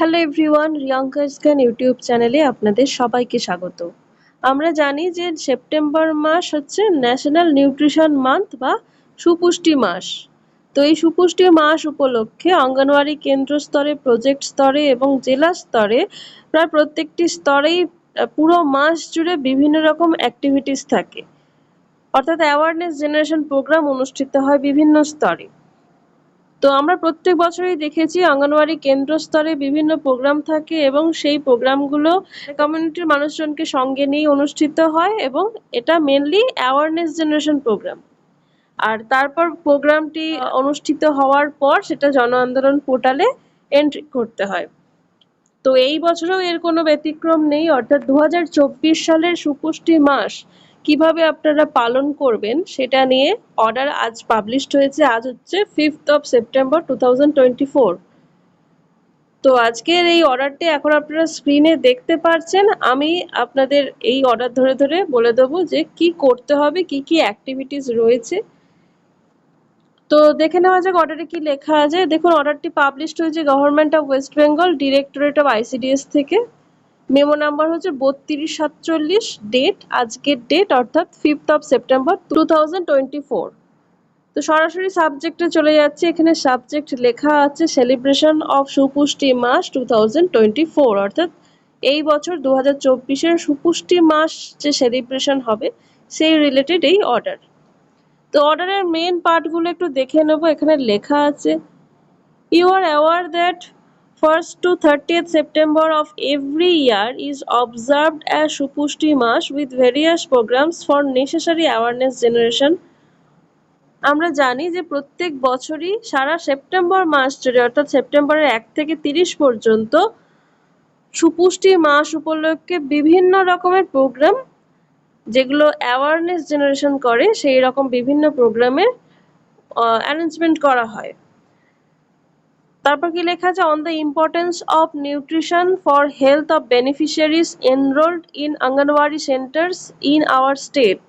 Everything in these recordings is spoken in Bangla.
Hello everyone Riyanka scan YouTube চ্যানেলে আপনাদের সবাইকে স্বাগত। আমরা জানি যে সেপ্টেম্বর মাস হচ্ছে ন্যাশনাল নিউট্রিশন মান্থ বা সুপুষ্টি মাস। তো এই সুপুষ্টি মাস উপলক্ষে অঙ্গনওয়াড়ি কেন্দ্র স্তরে, প্রজেক্ট স্তরে এবং জেলা স্তরে প্রায় প্রত্যেকটি স্তরেই পুরো মাস জুড়ে বিভিন্ন রকম অ্যাক্টিভিটিস থাকে। অর্থাৎ অ্যাওয়ারনেস জেনারেশন প্রোগ্রাম অনুষ্ঠিত হয় বিভিন্ন স্তরে। তো আমরা প্রত্যেক বছরই দেখেছি অঙ্গনওয়াড়ি কেন্দ্র স্তরে বিভিন্ন প্রোগ্রাম থাকে এবং সেই প্রোগ্রামগুলো কমিউনিটির মানুষজনকে সঙ্গে নিয়ে অনুষ্ঠিত হয় এবং এটা মেনলি অ্যাওয়ারনেস জেনারেশন প্রোগ্রাম আর তারপর প্রোগ্রামটি অনুষ্ঠিত হওয়ার পর সেটা জন আন্দোলন পোর্টালে এন্ট্রি করতে হয়। তো এই বছরেও এর কোনো ব্যতিক্রম নেই, অর্থাৎ দু হাজার চব্বিশ সালের সুপুষ্টি মাস কীভাবে আপনারা পালন করবেন সেটা নিয়ে অর্ডার আজ পাবলিশড হয়েছে। আজ হচ্ছে ফিফথ অফ সেপ্টেম্বর টু তো আজকের এই অর্ডারটি এখন আপনারা স্ক্রিনে দেখতে পাচ্ছেন আমি আপনাদের এই অর্ডার ধরে ধরে বলে দেবো যে কি করতে হবে, কি কি অ্যাক্টিভিটিস রয়েছে। তো দেখে নেওয়া যাক অর্ডারে কি লেখা আছে। দেখুন অর্ডারটি পাবলিশড হয়েছে government of West Bengal directorate of ICDS থেকে। মেমো নাম্বার হচ্ছে বত্রিশ সাতচল্লিশ ডেট আজকের ডেট অর্থাৎ ফিফথ অফ সেপ্টেম্বর টু তো সরাসরি সাবজেক্টে চলে যাচ্ছে, এখানে সাবজেক্ট লেখা আছে celebration of Suposhti Maas two অর্থাৎ এই বছর দু হাজার সুপুষ্টি মাস যে সেলিব্রেশন হবে, সেই রিলেটেড এই অর্ডার তো অর্ডারের মেন পার্টগুলো একটু দেখে নেব, এখানে লেখা আছে you are aware that First to 30th September of every year is observed as Shupushti Mass with various programs for necessary awareness generation. আমরা জানি যে প্রত্যেক বছরই সারা সেপ্টেম্বর মাস জুড়ে, অর্থাৎ সেপ্টেম্বরের এক থেকে তিরিশ পর্যন্ত সুপুষ্টি মাস উপলক্ষে বিভিন্ন রকমের প্রোগ্রাম যেগুলো অ্যাওয়ারনেস জেনারেশন করে, সেই রকম বিভিন্ন প্রোগ্রামের অ্যারেঞ্জমেন্ট করা হয় তারপর কি লেখা আছে? On the importance of nutrition for health of beneficiaries enrolled in anganwadi centres in our state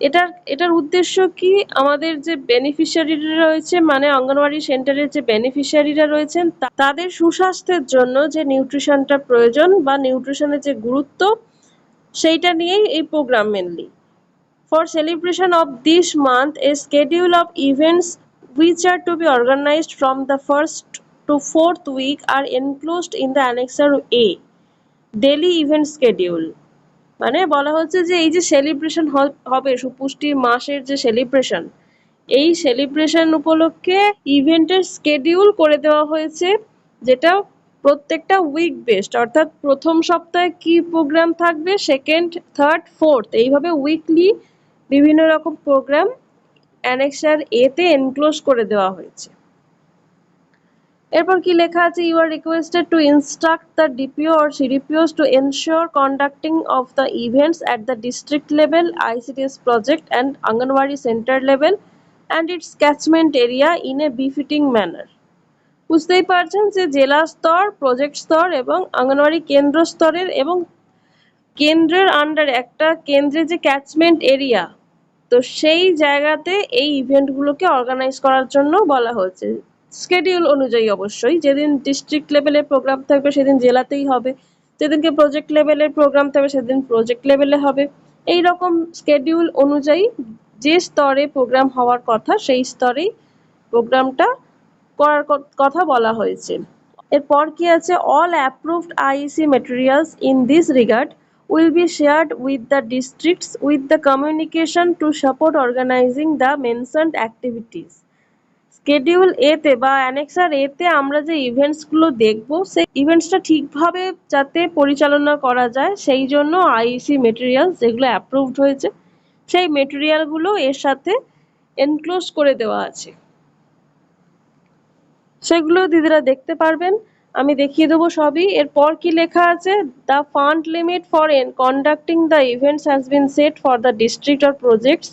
এটার এটার উদ্দেশ্য কি? আমাদের যে বেনিফিশিয়ারিরা রয়েছে মানে অঙ্গনওয়াড়ি সেন্টারের যে বেনিফিশিয়ারিরা রয়েছেন তাদের সুস্বাস্থ্যের জন্য যে নিউট্রিশনটা প্রয়োজন বা নিউট্রিশনের যে গুরুত্ব, সেইটা নিয়েই এই programme mainly for celebration of this month a schedule of events which are to be organized from the first to fourth week are enclosed in the annexer A daily event schedule. মানে বলা হচ্ছে যে এই যে সেলিব্রেশন হবে, সুপুষ্টি মাসের যে সেলিব্রেশন এই সেলিব্রেশন উপলক্ষে ইভেন্টের স্কেডিউল করে দেওয়া হয়েছে, যেটা প্রত্যেকটা উইক বেস্ট অর্থাৎ প্রথম সপ্তাহে কি প্রোগ্রাম থাকবে সেকেন্ড থার্ড ফোর্থ এইভাবে উইকলি বিভিন্ন রকম প্রোগ্রাম অ্যানেক্সার এতে এনক্লোজ করে দেওয়া হয়েছে। এরপর কি লেখা আছে? You are requested to instruct the DPO or CDPOs to ensure conducting of the events at the district level ICDS project and anganwadi centre level and its catchment area in a befitting manner বুঝতেই পারছেন যে জেলা স্তর প্রজেক্ট স্তর এবং আঙ্গনওয়াড়ি কেন্দ্র স্তরের এবং কেন্দ্রের আন্ডারে একটা কেন্দ্রে যে ক্যাচমেন্ট এরিয়া তো সেই জায়গাতে এই ইভেন্টগুলোকে অর্গানাইজ করার জন্য বলা হয়েছে। স্কেডিউল অনুযায়ী অবশ্যই। যেদিন ডিস্ট্রিক্ট লেভেলের প্রোগ্রাম থাকবে, সেদিন জেলাতেই হবে। যেদিনকে প্রজেক্ট লেভেলের প্রোগ্রাম থাকবে, সেদিন প্রজেক্ট লেভেলে হবে। এই রকম স্কেডিউল অনুযায়ী যে স্তরে প্রোগ্রাম হওয়ার কথা, সেই স্তরেই প্রোগ্রামটা করার কথা বলা হয়েছে। এরপর কি আছে? All approved IEC materials in this regard will be shared with the districts with the communication to support organizing the mentioned activities. Schedule এতে বা অ্যানেক্সার এতে আমরা যে ইভেন্টসগুলো দেখব, সেই ইভেন্টসটা ঠিকভাবে যাতে পরিচালনা করা যায়, সেই জন্য আইইসি মেটেরিয়াল যেগুলো অ্যাপ্রুভড হয়েছে, সেই মেটেরিয়ালগুলো এর সাথে এনক্লোজ করে দেওয়া আছে সেগুলো দিদিরা দেখতে পারবেন আমি দেখিয়ে দেবো সবই। এরপর কি লেখা আছে? The fund limit for an conducting the events has been set for the district or projects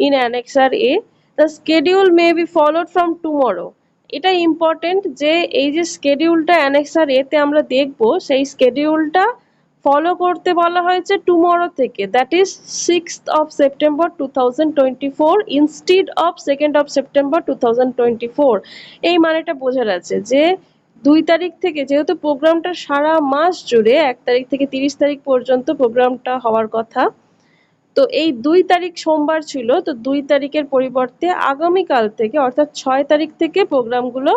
in annexure A the schedule may be followed from tomorrow এটা ইম্পর্টেন্ট যে এই যে স্কেডিউলটা অ্যানেক্সার এতে আমরা দেখব, সেই স্কেডিউলটা ফলো করতে বলা হয়েছে টুমরো থেকে। That is six of September two thousand twenty four instead of second of September two thousand twenty four এই মানেটা বোঝা যাচ্ছে যে দুই তারিখ থেকে, যেহেতু প্রোগ্রামটা সারা মাস জুড়ে, এক তারিখ থেকে তিরিশ তারিখ পর্যন্ত প্রোগ্রামটা হওয়ার কথা। তো এই দুই তারিখ সোমবার ছিল, তো দুই তারিখের পরিবর্তে আগামীকাল থেকে, অর্থাৎ ছয় তারিখ থেকে প্রোগ্রামগুলো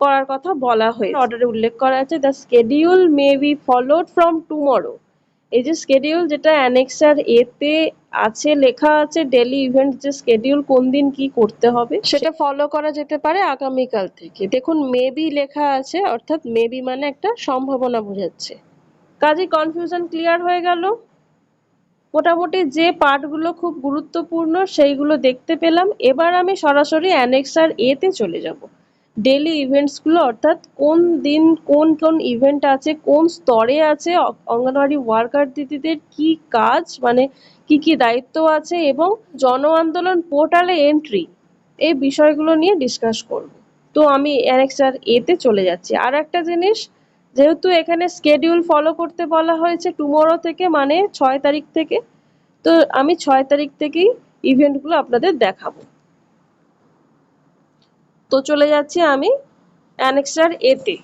করার কথা বলা হয়েছে। অর্ডারে উল্লেখ করা আছে the schedule may be followed from tomorrow এই যে স্কেডিউল যেটা অ্যানেক্সার এতে আছে লেখা আছে ডেলি ইভেন্ট যে স্কেডিউল কোন দিন কি করতে হবে সেটা ফলো করা যেতে পারে আগামীকাল থেকে। দেখুন মেবি লেখা আছে অর্থাৎ মেবি মানে একটা সম্ভাবনা বোঝাচ্ছে। কাজে কনফিউশন ক্লিয়ার হয়ে গেল। মোটামুটি যে পার্টগুলো খুব গুরুত্বপূর্ণ সেইগুলো দেখতে পেলাম। এবার আমি সরাসরি অ্যানেক্সার এতে চলে যাব। ডেলি ইভেন্টসগুলো অর্থাৎ কোন দিন কোন কোন ইভেন্ট আছে, কোন স্তরে আছে অঙ্গনওয়াড়ি ওয়ার্কার দিদিদের কি কাজ মানে কি কি দায়িত্ব আছে এবং জন আন্দোলন পোর্টালে এন্ট্রি এই বিষয়গুলো নিয়ে ডিসকাস করব। তো আমি অ্যানেক্সার এতে চলে যাচ্ছি। আর একটা জিনিস, যেহেতু এখানে স্কেডিউল ফলো করতে বলা হয়েছে টুমোরো থেকে মানে ছয় তারিখ থেকে, তো আমি ছয় তারিখ থেকেই ইভেন্টগুলো আপনাদের দেখাবো। তো চলে যাচ্ছি আমি অ্যানেক্সার এতে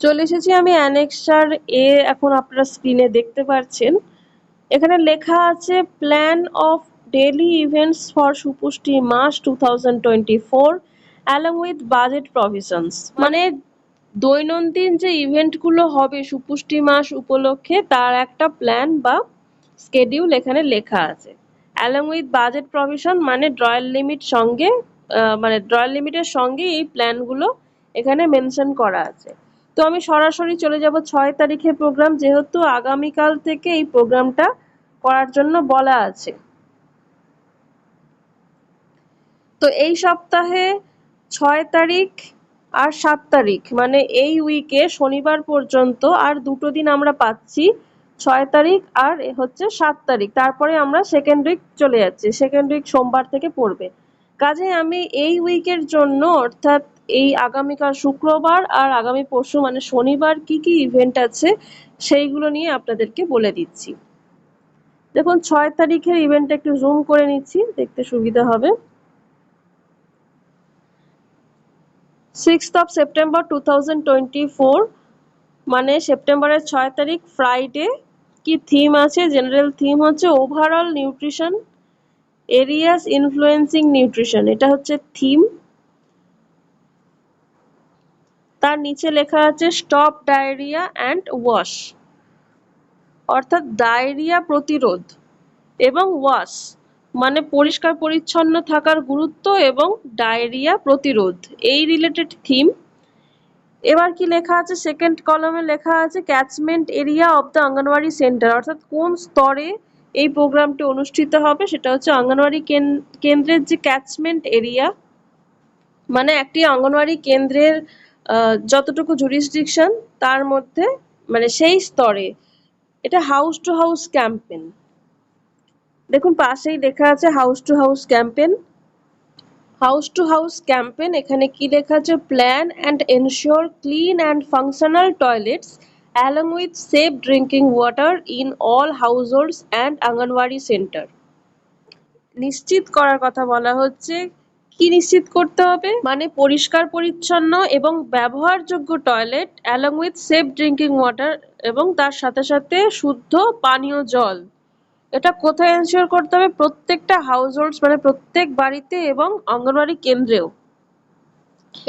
চলে এসেছি আমি অ্যানেক্সার এ এখন আপনারা স্ক্রিনে দেখতে পাচ্ছেন। এখানে লেখা আছে plan of daily events for সুপুষ্টি mass two thousand twenty four along with budget provisions মানে দৈনন্দিন যে ইভেন্টগুলো হবে সুপুষ্টি মাস উপলক্ষে, তার একটা প্ল্যান বা স্কেডিউল এখানে লেখা আছে। অ্যালং উইথ বাজেট প্রভিশন মানে ড্রয়ার লিমিট সঙ্গে মানে ড্রয়ার লিমিটের সঙ্গে এই প্ল্যানগুলো এখানে মেনশন করা আছে। তো আমি সরাসরি চলে যাব ছয় তারিখের প্রোগ্রাম যেহেতু আগামীকাল থেকে এই প্রোগ্রামটা করার জন্য বলা আছে। তো এই সপ্তাহে ছয় তারিখ আর সাত তারিখ মানে এই উইকে শনিবার পর্যন্ত আর দুটো দিন আমরা পাচ্ছি, ছয় তারিখ আর হচ্ছে সাত তারিখ। তারপরে আমরা সেকেন্ড উইক চলে যাচ্ছি। সেকেন্ড উইক সোমবার থেকে পড়বে। কাজে আমি এই উইকের জন্য, অর্থাৎ এই আগামীকাল শুক্রবার আর আগামী পরশু মানে শনিবার কি কি ইভেন্ট আছে, সেইগুলো নিয়ে আপনাদেরকে বলে দিচ্ছি। দেখুন, ছয় তারিখের ইভেন্টটা একটু জুম করে নিচ্ছি, দেখতে সুবিধা হবে। সিক্সথ অফ সেপ্টেম্বর টু মানে সেপ্টেম্বরের ছয় তারিখ ফ্রাইডে কি থিম আছে? জেনারেল থিম হচ্ছে overall nutrition areas influencing nutrition এটা হচ্ছে থিম তার নিচে লেখা আছে স্টপ ডায়রিয়া অ্যান্ড ওয়াশ অর্থাৎ ডায়রিয়া প্রতিরোধ এবং ওয়াশ মানে পরিষ্কার পরিচ্ছন্ন থাকার গুরুত্ব এবং ডায়রিয়া প্রতিরোধ। এই রিলেটেড থিম এবার কি লেখা আছে? সেকেন্ড কলামে লেখা আছে catchment area of the anganwadi centre অর্থাৎ কোন স্তরে এই প্রোগ্রামটি অনুষ্ঠিত হবে, সেটা হচ্ছে অঙ্গনওয়াড়ি কেন- কেন্দ্রের যে ক্যাচমেন্ট এরিয়া মানে একটি অঙ্গনওয়াড়ি কেন্দ্রের যতটুকু জুরিসডিকশন তার মধ্যে মানে সেই স্তরে, এটা হাউস টু হাউস ক্যাম্পেন দেখুন, পাশেই লেখা আছে house to house campaign house to house campaign এখানে কি লেখা আছে? Plan and ensure clean and functional toilets along with safe drinking water in all households and anganwadi centre নিশ্চিত করার কথা বলা হচ্ছে। কি নিশ্চিত করতে হবে? মানে পরিষ্কার, পরিচ্ছন্ন এবং ব্যবহারযোগ্য toilet along with safe drinking water এবং তার সাথে সাথে শুদ্ধ পানীয় জল। এটা কোথায় এনশিওর করতে হবে? প্রত্যেকটা হাউস হোল্ডস মানে প্রত্যেক বাড়িতে এবং অঙ্গনওয়াড়ি কেন্দ্রেও।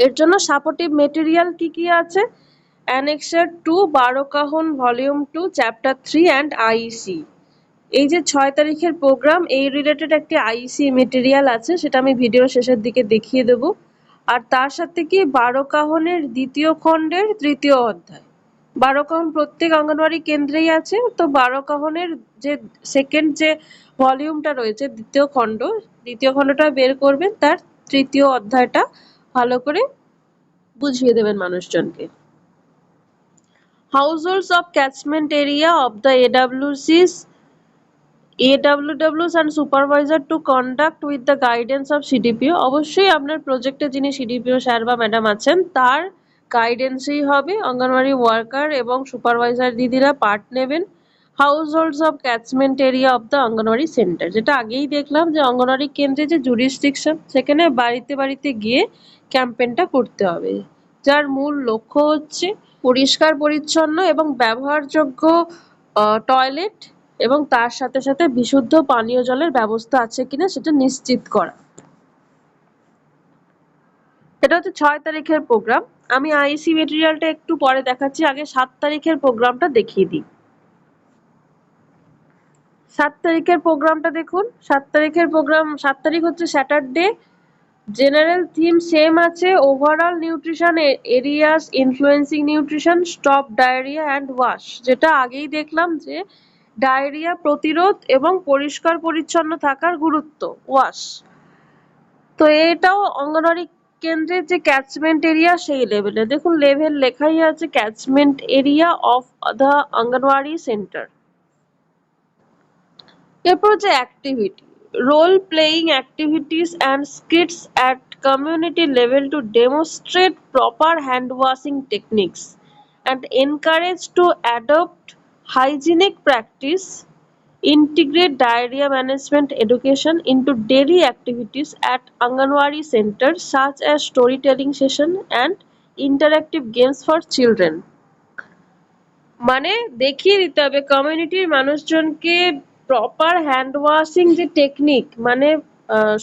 এর জন্য সাপোর্টিভ মেটেরিয়াল কি কি আছে? Annexure two বারোকাহন volume two chapter three and IC এই যে ছয় তারিখের প্রোগ্রাম এই রিলেটেড একটি আইসি মেটেরিয়াল আছে, সেটা আমি ভিডিও শেষের দিকে দেখিয়ে দেব। আর তার সাথে কি বারোকাহনের দ্বিতীয় খণ্ডের তৃতীয় অধ্যায়? বারোকাহন প্রত্যেক অঙ্গনওয়াড়ি কেন্দ্রেই আছে, তো বারোকাহনের যে সেকেন্ড যে ভলিউমটা রয়েছে, দ্বিতীয় খণ্ড, দ্বিতীয় খণ্ডটা বের করবেন, তার তৃতীয় অধ্যায়টা ভালো করে বুঝিয়ে দেবেন মানুষজনকে। Households of catchment area of the AWCs AWWs and supervisor to conduct with the guidance of CDPO অবশ্যই আপনার প্রজেক্টে যিনি CDPO স্যার বা ম্যাডাম আছেন, তার গাইডেন্সেই হবে। অঙ্গনওয়াড়ি ওয়ার্কার এবং সুপারভাইজার দিদিরা পার্ট নেবেন households of catchment area of the anganwadi centre যেটা আগেই দেখলাম যে অঙ্গনওয়াড়ি কেন্দ্রে যে জুরিসডিকশন সেখানে বাড়িতে বাড়িতে গিয়ে ক্যাম্পেনটা করতে হবে। যার মূল লক্ষ্য হচ্ছে পরিষ্কার, পরিচ্ছন্ন এবং ব্যবহারযোগ্য টয়লেট এবং তার সাথে সাথে বিশুদ্ধ পানীয় জলের ব্যবস্থা আছে কিনা সেটা নিশ্চিত করা। এটা হচ্ছে ছয় তারিখের প্রোগ্রাম আমি আইসি মেটেরিয়ালটা একটু পরে দেখাচ্ছি, আগে সাত তারিখের প্রোগ্রামটা দেখিয়ে দিই। সাত তারিখের প্রোগ্রামটা দেখুন। সাত তারিখের প্রোগ্রাম সাত তারিখ হচ্ছে স্যাটারডে জেনারেল থিম সেম আছে overall nutrition areas influencing nutrition stop diarrhoea and wash যেটা আগেই দেখলাম যে ডায়রিয়া প্রতিরোধ এবং পরিষ্কার পরিচ্ছন্ন থাকার গুরুত্ব ওয়াশ তো এটাও অঙ্গনওয়াড়ি কেন্দ্রের যে ক্যাচমেন্ট এরিয়া সেই লেভেলে দেখুন লেভেল লেখাই আছে catchment area of the anganwadi centre এরপর হচ্ছে activity role playing activities and skits at community level to demonstrate proper hand washing techniques and encourage to adopt hygienic practice integrate diarrhea management education into daily activities at Anganwadi centers such as storytelling session and interactive games for children মানে দেখিয়ে দিতে হবে কমিউনিটির মানুষজনকে প্রপার হ্যান্ড ওয়াশিং যে টেকনিক মানে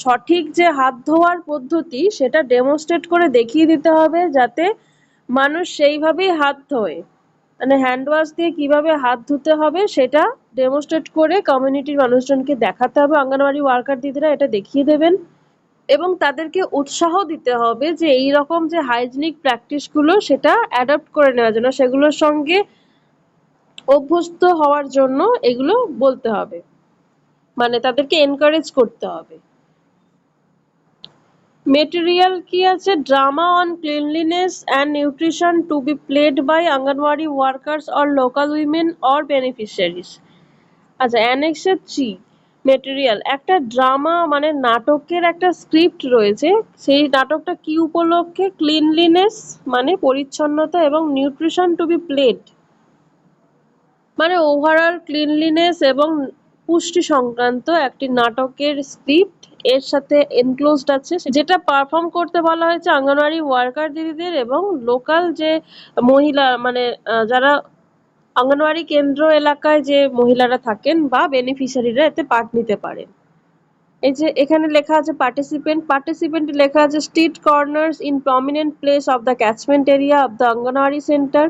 সঠিক যে হাত ধোয়ার পদ্ধতি, সেটা ডেমনস্ট্রেট করে দেখিয়ে দিতে হবে যাতে মানুষ সেইভাবেই হাত ধোয়। মানে হ্যান্ড ওয়াশ দিয়ে কীভাবে হাত ধুতে হবে, সেটা ডেমনস্ট্রেট করে কমিউনিটির মানুষজনকে দেখাতে হবে। অঙ্গনওয়াড়ি ওয়ার্কার দিদিরা এটা দেখিয়ে দেবেন। এবং তাদেরকে উৎসাহ দিতে হবে যে এই রকম যে হাইজিনিক প্র্যাকটিসগুলো সেটা অ্যাডাপ্ট করে নেওয়ার জন্য। সেগুলোর সঙ্গে অভ্যস্ত হওয়ার জন্য এগুলো বলতে হবে। মানে তাদেরকে এনকারেজ করতে হবে। মেটেরিয়াল কি আছে? Drama on cleanliness and nutrition to be played by anganwadi workers or local women or beneficiaries আচ্ছা অ্যানেক্সের থ্রি মেটেরিয়াল একটা ড্রামা মানে নাটকের একটা স্ক্রিপ্ট রয়েছে। সেই নাটকটা কি উপলক্ষে? ক্লিনলিনেস মানে পরিচ্ছন্নতা এবং নিউট্রিশন টু বি প্লেড মানে ওভারঅল ক্লিনলিনেস এবং পুষ্টি সংক্রান্ত একটি নাটকের স্ক্রিপ্ট, এর সাথে এনক্লোজড আছে। যেটা পারফর্ম করতে বলা হয়েছে অঙ্গনওয়াড়ি ওয়ার্কার দিদিদের এবং লোকাল যে মহিলা মানে যারা অঙ্গনওয়াড়ি কেন্দ্র এলাকায় যে মহিলারা থাকেন বা বেনিফিশিয়ারিরা এতে পার্ট নিতে পারেন। এই যে এখানে লেখা আছে পার্টিসিপেন্ট পার্টিসিপেন্ট লেখা আছে street corners in prominent place of the catchment area of the anganwadi centre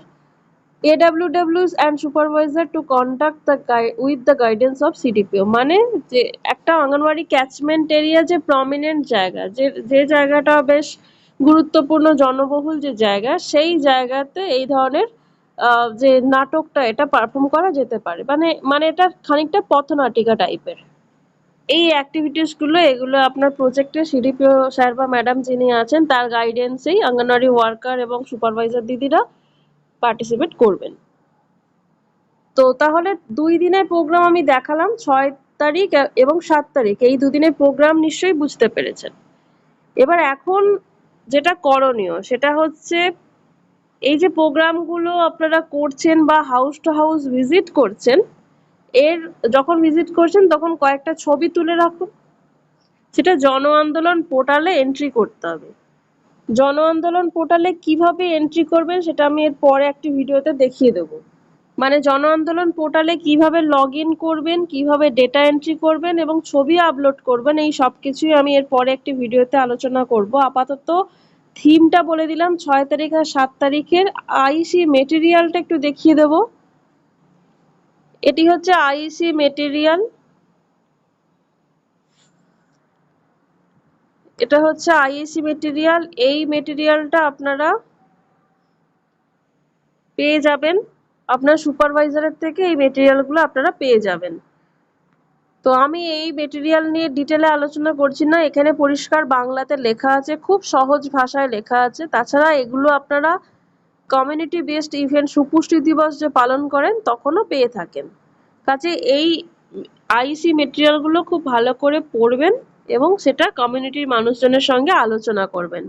AWWs and supervisor to conduct the with the guidance of CDPO মানে যে একটা অঙ্গনওয়াড়ি ক্যাচমেন্ট এরিয়া যে প্রমিনেন্ট জায়গা, যে যে জায়গাটা বেশ গুরুত্বপূর্ণ, জনবহুল যে জায়গা, সেই জায়গাতে এই ধরনের যে নাটকটা, এটা পারফর্ম করা যেতে পারে। মানে মানে এটা খানিকটা পথনাটিকা টাইপের এই অ্যাক্টিভিটিসগুলো এগুলো আপনার প্রজেক্টে সিডিপিও স্যার বা ম্যাডাম যিনি আছেন, তার গাইডেন্সেই অঙ্গনওয়াড়ি ওয়ার্কার এবং সুপারভাইজার দিদিরা পার্টিসিপেট করবেন। তো তাহলে দুই দিনের প্রোগ্রাম আমি দেখালাম, ছয় তারিখ এবং সাত তারিখ। এই দুদিনের প্রোগ্রাম নিশ্চয়ই বুঝতে পেরেছেন। এবার এখন যেটা করণীয়, সেটা হচ্ছে এই যে প্রোগ্রামগুলো আপনারা করছেন বা হাউস টু হাউস ভিজিট করছেন, এর যখন ভিজিট করছেন তখন কয়েকটা ছবি তুলে রাখুন। সেটা জন আন্দোলন পোর্টালে এন্ট্রি করতে হবে। জন আন্দোলন পোর্টালে কীভাবে এন্ট্রি করবেন সেটা আমি এর পরে একটি ভিডিওতে দেখিয়ে দেবো। মানে জন আন্দোলন পোর্টালে কীভাবে লগ ইন করবেন, কীভাবে ডেটা এন্ট্রি করবেন এবং ছবি আপলোড করবেন, এই সব কিছুই আমি এর পরে একটি ভিডিওতে আলোচনা করব। আপাতত থিমটা বলে দিলাম, ছয় তারিখ আর সাত তারিখের আইসি মেটেরিয়ালটা একটু দেখিয়ে দেব। এটি হচ্ছে আইসি মেটেরিয়াল এটা হচ্ছে আইএসি মেটেরিয়াল এই মেটেরিয়ালটা আপনারা পেয়ে যাবেন। আপনার সুপারভাইজারের থেকে এই মেটেরিয়ালগুলো আপনারা পেয়ে যাবেন। তো আমি এই মেটেরিয়াল নিয়ে ডিটেলে আলোচনা করছি না। এখানে পরিষ্কার বাংলাতে লেখা আছে, খুব সহজ ভাষায় লেখা আছে। তাছাড়া এগুলো আপনারা কমিউনিটি বেসড ইভেন্ট সুপুষ্টি দিবস যে পালন করেন, তখনও পেয়ে থাকেন। কাজে এই আইসি মেটেরিয়ালগুলো খুব ভালো করে পড়বেন। এবং সেটা কমিউনিটির মানুষজনের সঙ্গে আলোচনা করবেন।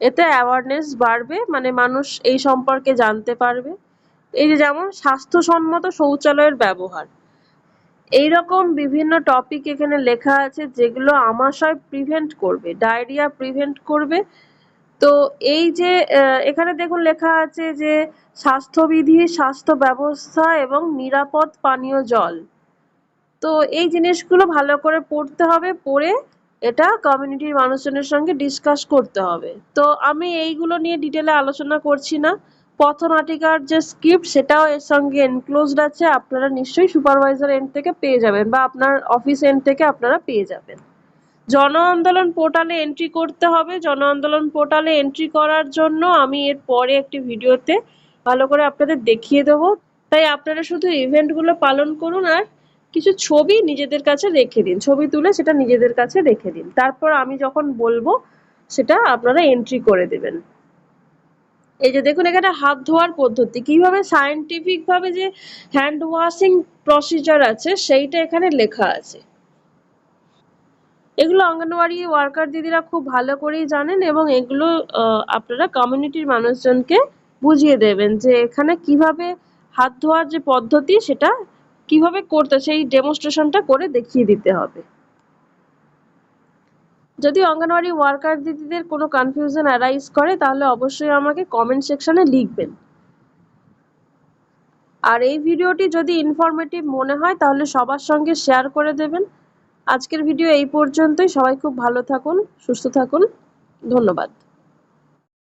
এতে অ্যাওয়ারনেস বাড়বে মানে মানুষ এই সম্পর্কে জানতে পারবে। এই যে যেমন স্বাস্থ্যসম্মত শৌচালয়ের ব্যবহার। এই রকম বিভিন্ন টপিক এখানে লেখা আছে যেগুলো আমাশয় প্রিভেন্ট করবে ডায়রিয়া প্রিভেন্ট করবে। তো এই যে এখানে দেখুন লেখা আছে যে স্বাস্থ্যবিধি, স্বাস্থ্য ব্যবস্থা এবং নিরাপদ পানীয় জল। তো এই জিনিসগুলো ভালো করে পড়তে হবে, পড়ে এটা কমিউনিটির মানুষজনের সঙ্গে ডিসকাস করতে হবে। তো আমি এইগুলো নিয়ে ডিটেলে আলোচনা করছি না। পথনাটিকার যে স্ক্রিপ্ট সেটাও এর সঙ্গে এনক্লোজড আছে। আপনারা নিশ্চয়ই সুপারভাইজার এন্ড থেকে পেয়ে যাবেন বা আপনার অফিস এন্ড থেকে আপনারা পেয়ে যাবেন। জন আন্দোলন পোর্টালে এন্ট্রি করতে হবে। জন আন্দোলন পোর্টালে এন্ট্রি করার জন্য আমি এর পরে একটি ভিডিওতে ভালো করে আপনাদের দেখিয়ে দেবো। তাই আপনারা শুধু ইভেন্টগুলো পালন করুন আর কিছু ছবি নিজেদের কাছে রেখে দিন। ছবি তুলে সেটা নিজেদের কাছে রেখে দিন। তারপর আমি যখন বলব, সেটা আপনারা এন্ট্রি করে দেবেন। এই যে দেখুন, এখানে হাত ধোয়ার পদ্ধতি। কীভাবে সায়েন্টিফিক ভাবে যে হ্যান্ড ওয়াশিং প্রসিজার আছে, সেইটা এখানে লেখা আছে। এগুলো অঙ্গনওয়াড়ি ওয়ার্কার দিদিরা খুব ভালো করেই জানেন এবং এগুলো আপনারা কমিউনিটির মানুষজনকে বুঝিয়ে দেবেন যে এখানে কীভাবে হাত ধোয়ার যে পদ্ধতি, সেটা কীভাবে করতে, সেই ডেমনস্ট্রেশনটা করে দেখিয়ে দিতে হবে। যদি অঙ্গনওয়াড়ি ওয়ার্কার দিদিদের কোনো কনফিউশন অ্যারাইজ করে, তাহলে অবশ্যই আমাকে কমেন্ট সেকশনে লিখবেন। আর এই ভিডিওটি যদি ইনফরমেটিভ মনে হয়, তাহলে সবার সঙ্গে শেয়ার করে দেবেন। আজকের ভিডিও এই পর্যন্তই। সবাই খুব ভালো থাকুন, সুস্থ থাকুন। ধন্যবাদ।